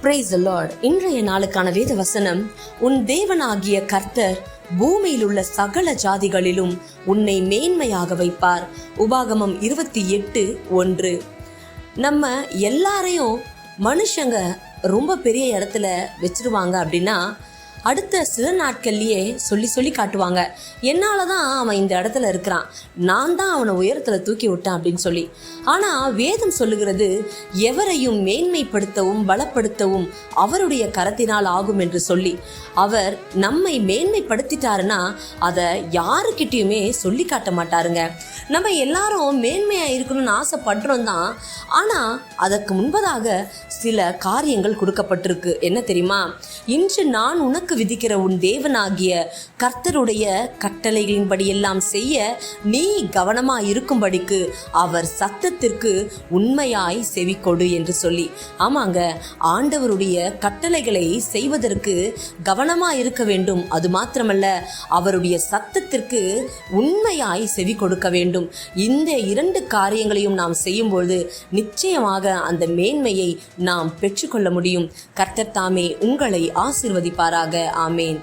Price Lord இன்றைய நாளுக்கான வேத வசனம் உன் தேவனாகிய கர்த்தர் பூமியில் உள்ள சகல ஜாதிகளிலும் உன்னை மேன்மையாக வைப்பார். உபாகமம் இருபத்தி எட்டு ஒன்று. நம்ம எல்லாரையும் மனுஷங்க ரொம்ப பெரிய இடத்துல வச்சிருவாங்க அப்படின்னா அடுத்த சில நாட்கள்லயே சொல்லி சொல்லி காட்டுவாங்க. என்னால தான் அவன் இந்த இடத்துல இருக்கிறான். நான் தான் அவனை உயரத்துல தூக்கி விட்டேன் அப்படின்னு சொல்லி. ஆனா வேதம் சொல்லுகிறது எவரையும் மேன்மைப்படுத்தவும் பலப்படுத்தவும் அவருடைய கரத்தினால் ஆகும் என்று சொல்லி. அவர் நம்மை மேன்மைப்படுத்திட்டாருன்னா அதை யாருக்கிட்டயுமே சொல்லி காட்ட மாட்டாருங்க. நம்ம எல்லாரும் மேன்மையா இருக்கணும்னு ஆசைப்படுறோம் தான் ஆனால் அதற்கு முன்பதாக சில காரியங்கள் கொடுக்கப்பட்டிருக்கு. என்ன தெரியுமா? இன்று நான் உனக்கு விதிக்கிற உன் தேவனாகிய கர்த்தருடைய கட்டளைகளின்படியெல்லாம் செய்ய நீ கவனமாக இருக்கும்படிக்கு அவர் சத்தத்திற்கு உண்மையாய் செவிக்கொடு என்று சொல்லி. ஆமாங்க ஆண்டவருடைய கட்டளைகளை செய்வதற்கு கவனமாக இருக்க வேண்டும். அது மாத்திரமல்ல அவருடைய சத்தத்திற்கு உண்மையாய் செவி கொடுக்க வேண்டும். இந்த இரண்டு காரியங்களையும் நாம் செய்யும்போது நிச்சயமாக அந்த மேன்மையை நாம் பெற்றுக்கொள்ள முடியும். கர்த்தர் தாமே உங்களை ஆசிர்வதிப்பாராக. ஆமேன்.